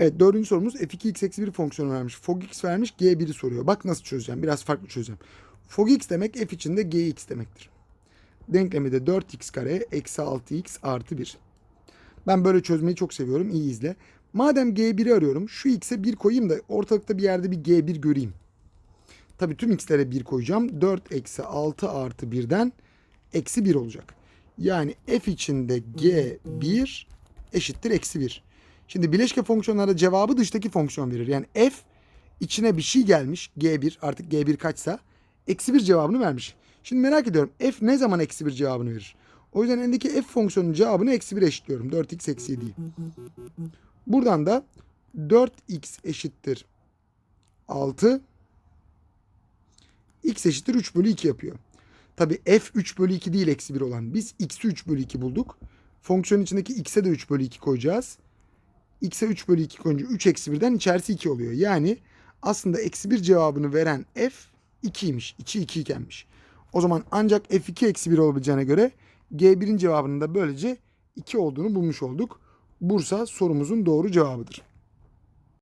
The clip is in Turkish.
Evet dördüncü sorumuz f2x eksi 1 fonksiyonu vermiş. Fog x vermiş g1'i soruyor. Bak nasıl çözeceğim. Biraz farklı çözeceğim. Fog x demek f içinde gx demektir. Denklemi de 4x kare eksi 6x artı 1. Ben böyle çözmeyi çok seviyorum. İyi izle. Madem g1'i arıyorum şu x'e 1 koyayım da ortalıkta bir yerde bir g1 göreyim. Tabii tüm x'lere 1 koyacağım. 4 eksi 6 artı 1'den eksi 1 olacak. Yani f içinde g1 eşittir eksi 1. Şimdi bileşke fonksiyonlarda cevabı dıştaki fonksiyon verir. Yani f içine bir şey gelmiş g1 artık g1 kaçsa eksi 1 cevabını vermiş. Şimdi merak ediyorum f ne zaman eksi 1 cevabını verir? O yüzden elindeki f fonksiyonunun cevabını eksi 1 eşitliyorum. 4x eksi 7'yi. Buradan da 4x eşittir 6 x eşittir 3 bölü 2 yapıyor. Tabi f 3 bölü 2 değil eksi 1 olan. Biz x'i 3 bölü 2 bulduk. Fonksiyonun içindeki x'e de 3 bölü 2 koyacağız. X'e 3 bölü 2 koyunca 3 eksi 1'den içerisi 2 oluyor. Yani aslında eksi 1 cevabını veren f 2'ymiş. İçi 2 ikenmiş. O zaman ancak f2 eksi 1 olabileceğine göre G1'in cevabının da böylece 2 olduğunu bulmuş olduk. Bursa sorumuzun doğru cevabıdır.